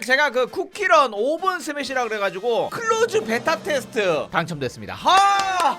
오늘 제가 그 쿠키런 오븐 스매시라 그래가지고 클로즈 베타 테스트 당첨됐습니다. 하!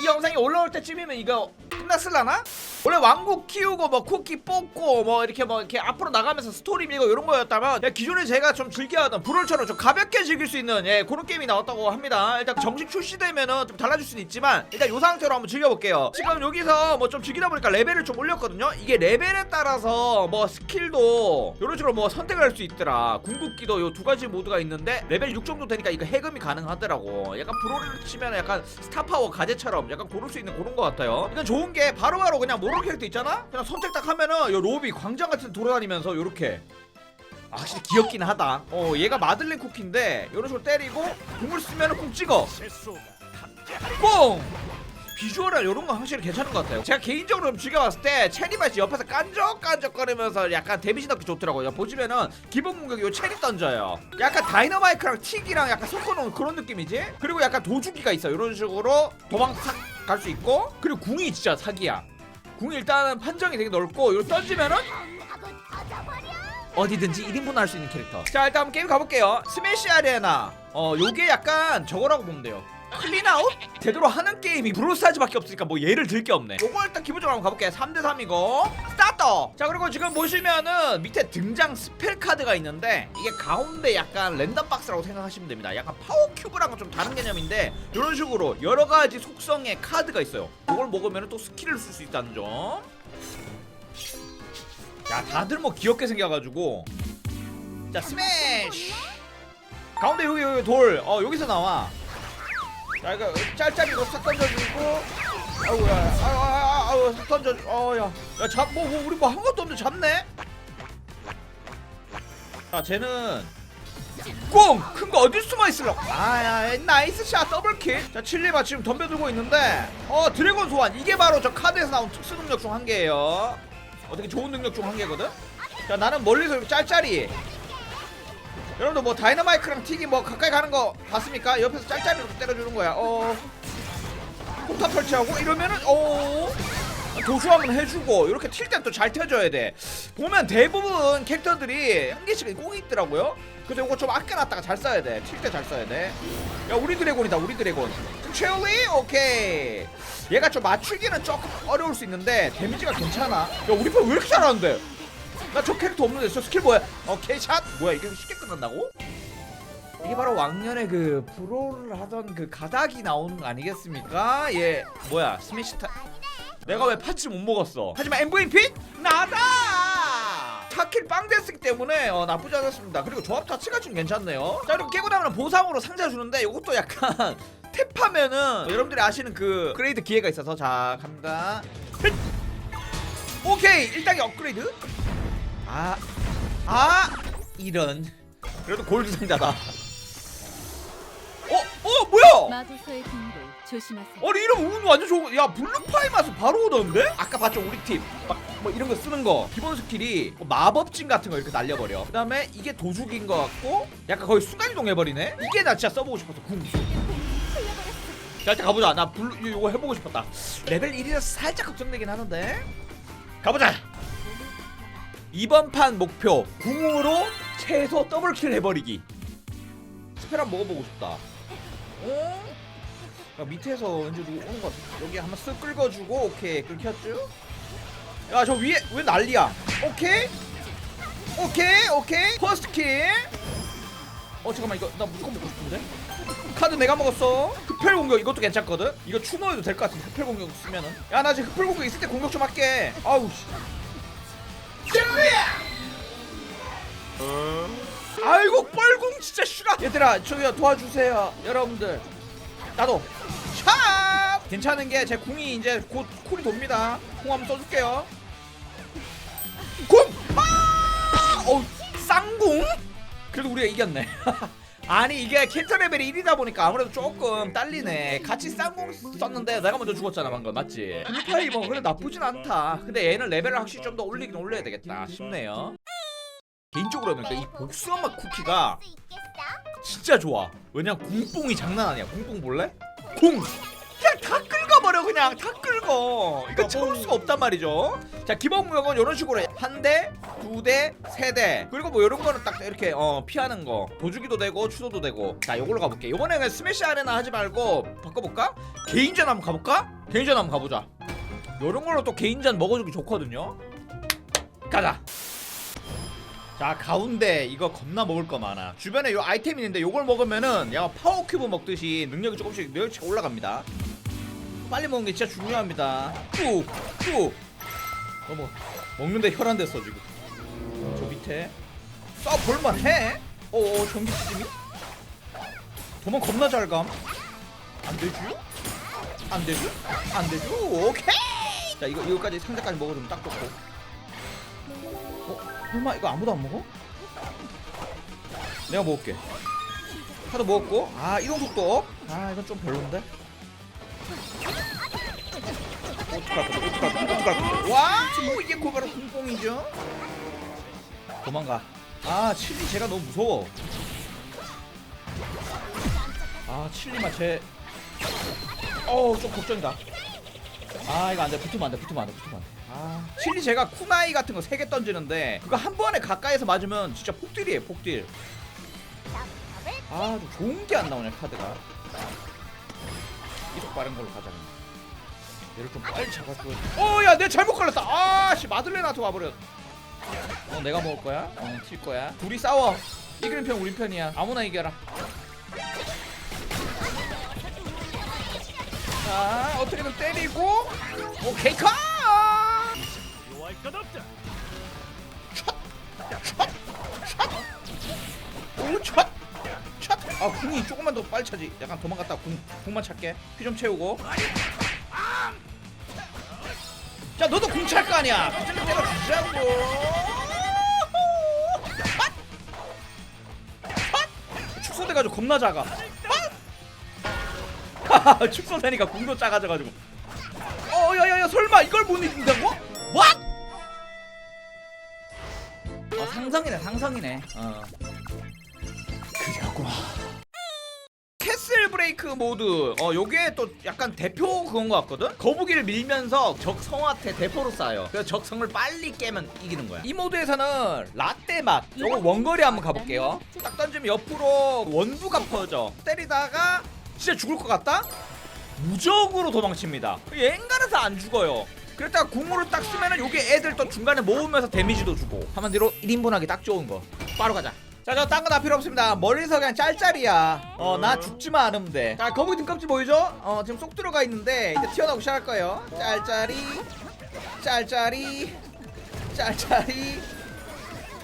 이 영상이 올라올 때쯤이면 이거 끝났을라나? 원래 왕국 키우고 뭐 쿠키 뽑고 뭐 이렇게 뭐 이렇게 앞으로 나가면서 스토리 밀고 이런 거였다면 예, 기존에 제가 좀 즐겨하던 브롤처럼 좀 가볍게 즐길 수 있는 예, 그런 게임이 나왔다고 합니다. 일단 정식 출시되면은 좀 달라질 수는 있지만 일단 요 상태로 한번 즐겨볼게요. 지금 여기서 뭐 좀 즐기다 보니까 레벨을 좀 올렸거든요. 이게 레벨에 따라서 뭐 스킬도 이런 식으로 뭐 선택을 할수 있더라. 궁극기도 요 두 가지 모드가 있는데 레벨 6 정도 되니까 이거 해금이 가능하더라고. 약간 브롤을 치면 약간 스타파워 가제처럼 약간 고를 수 있는 그런 것 같아요. 일단 좋은 게 바로바로 그냥 모로 캐릭터 있잖아? 그냥 선택 딱 하면은 요 로비 광장 같은 데 돌아다니면서 요렇게 아, 확실히 귀엽긴 하다. 어, 얘가 마들렌 쿠키인데 이런 식으로 때리고 공을 쓰면은 꼭 찍어. 뽕! 비주얼이랑 이런 거 확실히 괜찮은 것 같아요. 제가 개인적으로 좀 즐겨봤을 때 체리 맛이 옆에서 깐적깐적거리면서 약간 데미지 넣기 좋더라고요. 보시면은 기본 공격이 요 체리 던져요. 약간 다이너마이크랑 틱이랑 약간 섞어놓은 그런 느낌이지? 그리고 약간 도주기가 있어. 이런 식으로 도망 갈수 있고 그리고 궁이 진짜 사기야. 궁이 일단은 판정이 되게 넓고 이거 던지면은 어디든지 1인분 할 수 있는 캐릭터. 자 일단 한번 게임 가볼게요. 스매시 아레나. 어 요게 약간 저거라고 보면 돼요 클린아웃? 제대로 하는 게임이 브로스타즈밖에 없으니까 뭐 예를 들 게 없네. 요거 일단 기본적으로 한번 가볼게요. 3대3이고 스타트 자 그리고 지금 보시면은 밑에 등장 스펠 카드가 있는데 이게 가운데 약간 랜덤 박스라고 생각하시면 됩니다. 약간 파워 큐브랑은 좀 다른 개념인데 이런 식으로 여러 가지 속성의 카드가 있어요. 이걸 먹으면 또 스킬을 쓸 수 있다는 점. 야 다들 뭐 귀엽게 생겨가지고. 자 스매시! 가운데 여기 여기 돌 어 여기서 나와 자 이거 짤짤이로 싹 던져주고. 아우야. 아우 아우 아우 싹 던져 어야. 야잡뭐 뭐, 우리 뭐한 것도 없는데 잡네? 자 쟤는 꽁 큰 거 어디 숨어 있을러 아야 나이스 샷 더블킬. 자 칠리바 지금 덤벼들고 있는데 어 드래곤 소환. 이게 바로 저 카드에서 나온 특수 능력 중 한 개예요. 어떻게 좋은 능력 중 한 개거든? 자 나는 멀리서 이렇게 짤짤이 여러분들 뭐 다이너마이크랑 틱이 뭐 가까이 가는 거 봤습니까? 옆에서 짤짤이로 때려주는 거야. 어. 폭탄 설치하고 이러면은 어. 도수하면 해주고 이렇게 튈땐또잘 튀어줘야 돼. 보면 대부분 캐릭터들이 한 개씩은 꽁이 있더라고요. 그래서 이거 좀 아껴놨다가 잘 써야 돼튈 때 잘 써야 돼야 우리 드래곤이다 우리 드래곤. 최리 오케이. 얘가 좀 맞추기는 조금 어려울 수 있는데 데미지가 괜찮아. 야 우리 편왜 이렇게 잘하는데 나 저 캐릭터 없는데 저 스킬 뭐야? 오케이 샷? 뭐야 이게 쉽게 끝난다고? 이게 바로 왕년에 그 브롤을 하던 그 가닥이 나오는 거 아니겠습니까? 예 뭐야 스매시 타 내가 왜 파츠 못 먹었어? 하지만 MVP 나다! 타킬 빵 됐기 때문에 어, 나쁘지 않았습니다. 그리고 조합 자체가 좀 괜찮네요. 자 그리고 깨고 나면 보상으로 상자 주는데 이것도 약간 탭하면은 여러분들이 아시는 그 업그레이드 기회가 있어서 자 갑니다. 헷! 오케이 1단계 업그레이드 아, 아, 이런. 그래도 골드 상자다. 어, 어, 뭐야? 마도서의 빙글 조심하세요. 아니 이런 운 완전 좋은 거. 야 블루파이 맛은 바로 오던데? 아까 봤죠 우리 팀. 막 뭐 이런 거 쓰는 거. 기본 스킬이 뭐 마법진 같은 거 이렇게 날려버려. 그 다음에 이게 도죽인 거 같고, 약간 거의 순간 이동 해버리네. 이게 나 진짜 써보고 싶었어. 궁. 자 일단 가보자. 나 블루 이거 해보고 싶었다. 레벨 1이라서 살짝 걱정되긴 하는데. 가보자. 이번 판 목표 궁으로 최소 더블킬 해버리기. 한번 먹어보고 싶다. 어? 야, 밑에서 왠지 누구 오는 것 같아. 여기 한번 쓱 긁어주고 오케이 긁혔죠? 야저 위에 왜 난리야? 오케이 오케이 오케이 퍼스트 킬. 어 잠깐만 이거 나 무조건 먹고 싶은데? 카드 내가 먹었어. 흡혈 공격 이것도 괜찮거든. 이거 추노해도 될 것 같은데 흡혈 공격 쓰면은. 야 나 지금 흡혈 공격 있을 때 공격 좀 할게. 아우 씨. 아이고 뻘궁 진짜 슈가 얘들아 저기요 도와주세요 여러분들. 나도. 샵 괜찮은 게 제 궁이 이제 곧 쿨이 돕니다. 궁 한번 써줄게요. 궁! 아! 어 쌍궁? 그래도 우리가 이겼네. 아니 이게 캐릭터 레벨이 1이다 보니까 아무래도 조금 딸리네. 같이 쌍궁 썼는데 내가 먼저 죽었잖아 방금. 맞지? 블루파이 뭐 그래 나쁘진 않다. 근데 얘는 레벨을 확실히 좀 더 올리긴 올려야 되겠다 싶네요 개인적으로 그러니까 이 복숭아 맛 쿠키가 진짜 좋아. 왜냐면 궁뽕이 장난 아니야. 궁뽕 볼래? 궁. 그냥 다 긁어버려 그냥 다 긁어. 이거 채울 수가 없단 말이죠. 자 기본 공격은 이런 식으로 한 대, 두 대, 세 대. 그리고 뭐 이런 거는 딱 이렇게 어 피하는 거. 도주기도 되고 추도도 되고. 자, 요걸로 가볼게. 이번에 그냥 스매시 아레나 하지 말고 바꿔볼까? 개인전 한번 가볼까? 개인전 한번 가보자. 요런 걸로 또 개인전 먹어주기 좋거든요. 가자. 자 가운데 이거 겁나 먹을 거 많아. 주변에 요 아이템 있는데 요걸 먹으면은 야 파워 큐브 먹듯이 능력이 조금씩 멸치 올라갑니다. 빨리 먹는 게 진짜 중요합니다. 뚝뚝 어머 먹는데 혈안 됐어 지금. 저 밑에. 쏴 볼만해? 어어 전기 시스템이 도망 겁나 잘감. 안 되죠? 안 되죠? 안 되죠? 오케이! 자 이거 이거까지 상자까지 먹어주면 딱 좋고. 어? 설마 이거 아무도 안 먹어? 내가 먹을게. 하도 먹었고. 아 이동 속도 아 이건 좀 별론데? 거야 어떡할 거야 와우 이게 고 바로 궁뽕이죠? 도망가. 아 칠리 제가 너무 무서워. 아 칠리만 제 어우 좀 걱정이다 아 이거 안돼. 붙으면 안돼. 붙으면 안돼. 붙으면 안돼. 아 칠리 제가 쿠나이 같은 거 세 개 던지는데 그거 한 번에 가까이서 맞으면 진짜 폭딜이에요 폭딜. 아좀 좋은 게 안 나오네 카드가. 이속 빠른 걸로 가자. 얘를 좀 빨리 잡아줘 어야 내 잘못 걸렸다. 아씨 마들렌한테 와버렸. 어 내가 먹을 거야? 어튈 거야? 둘이 싸워. 이기는 편 우리 편이야. 아무나 이겨라 자 어떻게든 때리고 오케이 컷! 아, 궁이 조금만 더 빨리 차지. 약간 도망갔다 궁, 궁만 찾게. 피 좀 채우고. 자, 너도 궁 찰 거 아니야. 그 정도 때려 주자고. 헛! 축소돼가지고 겁나 작아. 축소되니까 궁도 작아져가지고. 어, 야, 야, 야, 설마 이걸 못 이긴다고? What? 어, 상상이네, 상상이네. 어. 그려구나. 캐슬 브레이크 모드 어 요게 또 약간 대표 그건 것 같거든 거북이를 밀면서 적 성한테 대포로 쏴요 그래서 적 성을 빨리 깨면 이기는 거야 이 모드에서는 라떼 맛 요거 원거리 한번 가볼게요 딱 던지면 옆으로 원두가 퍼져 때리다가 진짜 죽을 것 같다? 무적으로 도망칩니다. 앵간해서 안 죽어요. 그랬다가 궁으로 딱 쓰면은 요게 애들 또 중간에 모으면서 데미지도 주고. 한마디로 1인분 하기 딱 좋은 거. 바로 가자. 자저 딴 거 다 필요 없습니다. 멀리서 그냥 짤짤이야. 어 나 죽지만 않으면 돼자 거북이 등껍질 보이죠? 어 지금 쏙 들어가 있는데 이제 튀어나오기 시작할 거예요. 짤짤이 짤짤이 짤짤이.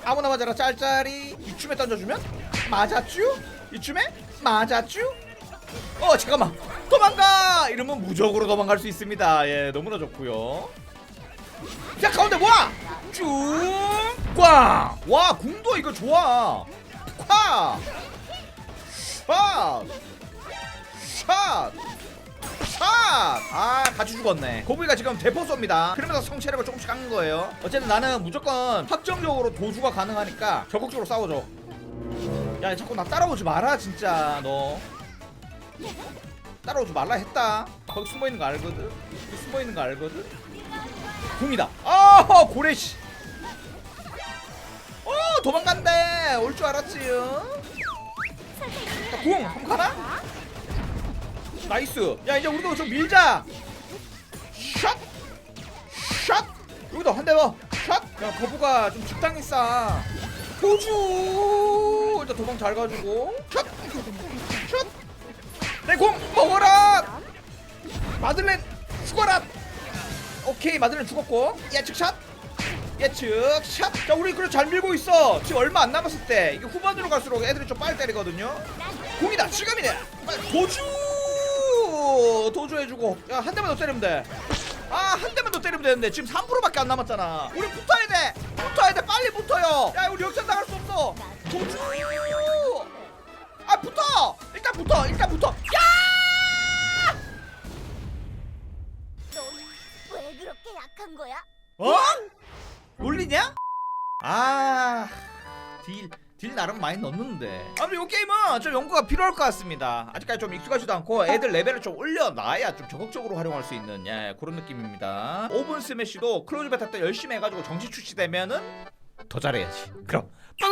아무나 맞아라 짤짤이. 이쯤에 던져주면? 맞았쥬? 이쯤에? 맞았쥬? 어 잠깐만. 도망가! 이러면 무적으로 도망갈 수 있습니다. 예 너무나 좋고요. 자 가운데 모아 쭉꽝와 궁도 이거 좋아. 콱 샷! 샷! 샷! 아 같이 죽었네. 고부이가 지금 대포 쏩니다. 그러면서 성체력을 조금씩 깎는 거예요. 어쨌든 나는 무조건 확정적으로 도주가 가능하니까 적극적으로 싸워줘. 야 자꾸 나 따라오지 마라 진짜 너 따라오지 말라 했다 거기 숨어있는 거 알거든 숨어있는 거 알거든 궁이다 아 고래씨 어 도망간대 올 줄 알았지요 자 궁 한번 가나? 나이스 야 이제 우리도 좀 밀자 샷! 샷! 여기다 한 대더 샷! 야 거부가 좀 적당히 싸 도주 일단 도망 잘 가지고 샷! 샷! 내공 먹어라! 마들렌 죽어라! 오케이 마들렌 죽었고. 예측 샷! 예측 샷 자 우리 그래 잘 밀고 있어. 지금 얼마 안 남았을 때 이게 후반으로 갈수록 애들이 좀 빨리 때리거든요. 공이다! 지금이네! 도주! 도주해주고. 야 한 대만 더 때리면 돼아한 대만 더 때리면 되는데 지금 3%밖에 안 남았잖아. 우리 붙어야 돼! 붙어야 돼! 빨리 붙어요! 야 우리 역전 당할 수 없어! 도주! 아 붙어 일단 붙어 일단 붙어 야왜 그렇게 약한 거야? 어? 놀리냐? 아, 딜, 딜 나름 많이 넣는데. 아무튼 이 게임은 좀 연구가 필요할 것 같습니다. 아직까지 좀 익숙하지도 않고 애들 레벨을 좀 올려놔야 좀 적극적으로 활용할 수 있는 예, 그런 느낌입니다. 오븐 스매시도 클로즈 베타 때 열심히 해가지고 정식 출시되면은 더 잘해야지 그럼 빵